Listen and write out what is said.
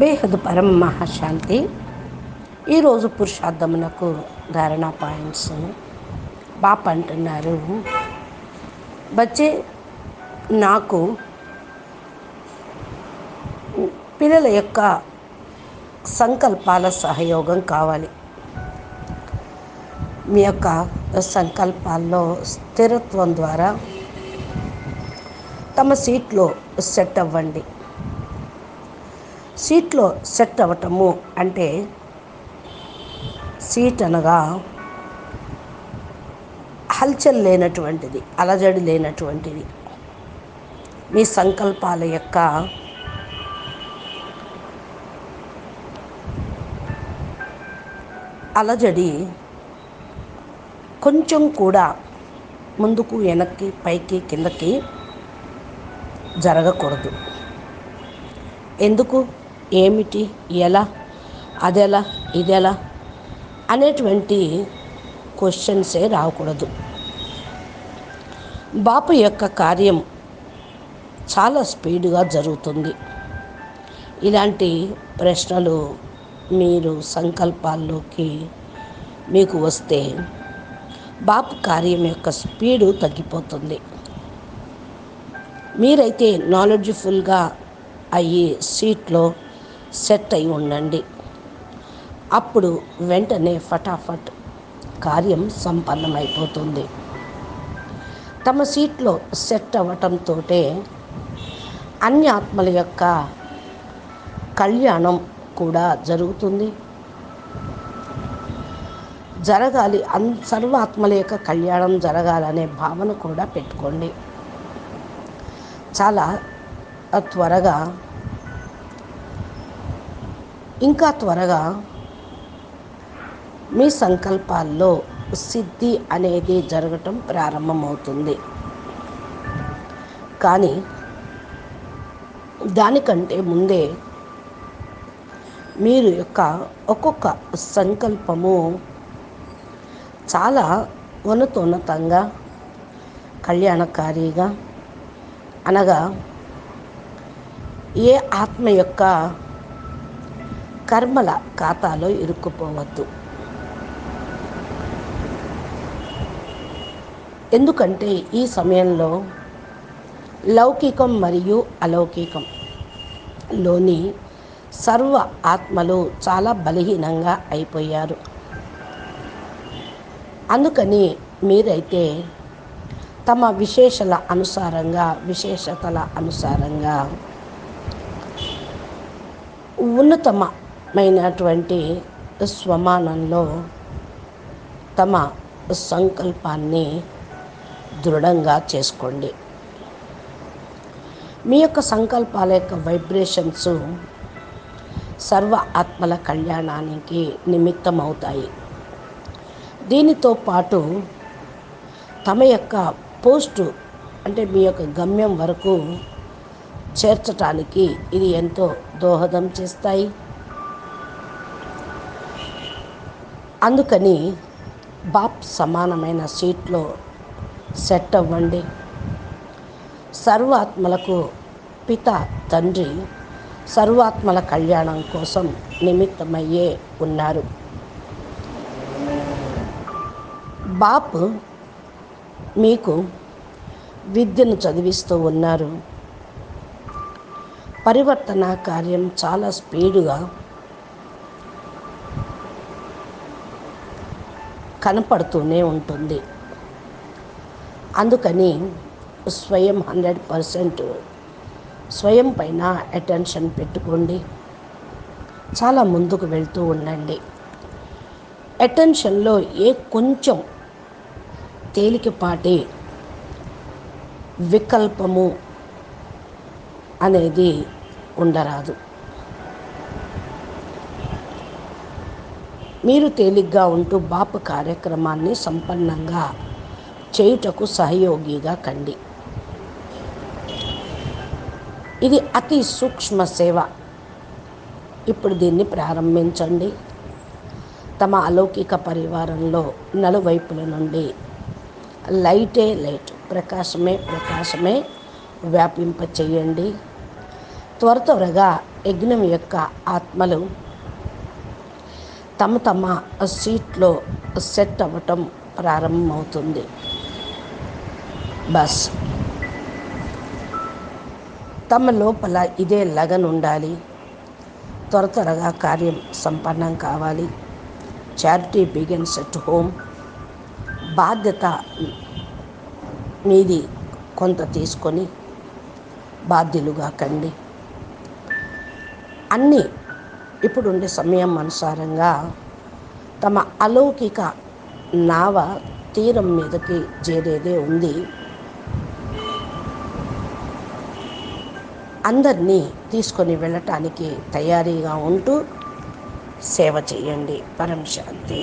బేహద్ పరం మహాశాంతి. ఈరోజు పురుషార్థమునకు ధారణ పాయింట్స్ బాప్ అంటున్నారు. బచ్చే నాకు పిల్లల యొక్క సంకల్పాల సహయోగం కావాలి. మీ యొక్క సంకల్పాల్లో స్థిరత్వం ద్వారా తమ సీట్లో సెట్ అవ్వండి. సీట్లో సెట్ అవ్వటము అంటే సీట్ అనగా హల్చల్ లేనటువంటిది అలజడి లేనటువంటిది. మీ సంకల్పాల యొక్క అలజడి కొంచెం కూడా ముందుకు వెనక్కి పైకి కిందకి జరగకూడదు. ఎందుకు? ఏమిటి? ఎలా? అదెలా? ఇదెలా? అనేటువంటి క్వశ్చన్సే రాకూడదు. బాపు యొక్క కార్యం చాలా స్పీడ్గా జరుగుతుంది. ఇలాంటి ప్రశ్నలు మీరు సంకల్పాల్లోకి మీకు వస్తే బాపు కార్యం యొక్క స్పీడు తగ్గిపోతుంది. మీరైతే నాలెడ్జ్ఫుల్గా అయ్యి సీట్లో సెట్ అయి ఉండండి. అప్పుడు వెంటనే ఫటాఫట్ కార్యం సంపన్నమైపోతుంది. తమ సీట్లో సెట్ అవ్వటంతో అన్ని ఆత్మల యొక్క కళ్యాణం కూడా జరుగుతుంది. జరగాలి అన్ సర్వాత్మల యొక్క కళ్యాణం జరగాలనే భావన కూడా పెట్టుకోండి. చాలా త్వరగా ఇంకా త్వరగా మీ సంకల్పాల్లో సిద్ధి అనేది జరగటం ప్రారంభమవుతుంది. కానీ దానికంటే ముందే మీరు యొక్క ఒక్కొక్క సంకల్పము చాలా ఉన్నతోన్నతంగా కళ్యాణకారిగా అనగా ఏ ఆత్మ యొక్క కర్మల ఖాతాలో ఇరుక్కుపోవద్దు. ఎందుకంటే ఈ సమయంలో లౌకికం మరియు అలౌకికం లోని సర్వ ఆత్మలు చాలా బలహీనంగా అయిపోయారు. అందుకని మీరైతే తమ విశేషల అనుసారంగా విశేషతల అనుసారంగా ఉన్నతమ ఉన్నతమైనటువంటి స్వమానంలో తమ సంకల్పాన్ని దృఢంగా చేసుకోండి. మీ యొక్క సంకల్పాల యొక్క వైబ్రేషన్స్ సర్వ ఆత్మల కళ్యాణానికి నిమిత్తమవుతాయి. దీనితో పాటు తమ యొక్క పోస్టు అంటే మీ యొక్క గమ్యం వరకు చేర్చటానికి ఇది ఎంతో దోహదం చేస్తాయి. అందుకని బాప్ సమానమైన సీట్లో సెట్ అవ్వండి. సర్వాత్మలకు పిత తండ్రి సర్వాత్మల కళ్యాణం కోసం నిమిత్తమయ్యే ఉన్నారు. బాప్ మీకు విద్యను చదివిస్తూ ఉన్నారు. పరివర్తన కార్యం చాలా స్పీడుగా కనపడుతూనే ఉంటుంది. అందుకని స్వయం హండ్రెడ్ పర్సెంట్ స్వయం పైన అటెన్షన్ పెట్టుకోండి. చాలా ముందుకు వెళ్తూ ఉండండి. అటెన్షన్లో ఏ కొంచెం తేలికపాటి వికల్పము అనేది ఉండరాదు. మీరు తేలిగ్గా ఉంటూ బాపు కార్యక్రమాన్ని సంపన్నంగా చేయుటకు సహయోగిగా కండి. ఇది అతి సూక్ష్మ సేవ. ఇప్పుడు దీన్ని ప్రారంభించండి. తమ అలౌకిక పరివారంలో నలువైపుల నుండి లైటే లైట్ ప్రకాశమే ప్రకాశమే వ్యాపింప చేయండి త్వర త్వరగా యజ్ఞం యొక్క ఆత్మలు తమ తమ సీట్లో సెట్ అవ్వటం ప్రారంభమవుతుంది. బస్. తమ లోపల ఇదే లగన్ ఉండాలి. త్వర త్వరగా కార్యం సంపన్నం కావాలి. Charity begins at home. బాధ్యత మీది కొంత తీసుకొని బాధ్యులుగా కండి. అన్నీ ఇప్పుడుండే సమయం అనుసారంగా తమ అలౌకిక నావ తీరం మీదకి చేరేదే ఉంది. అందరినీ తీసుకొని వెళ్ళటానికి తయారీగా ఉంటూ సేవ చేయండి. పరం శాంతి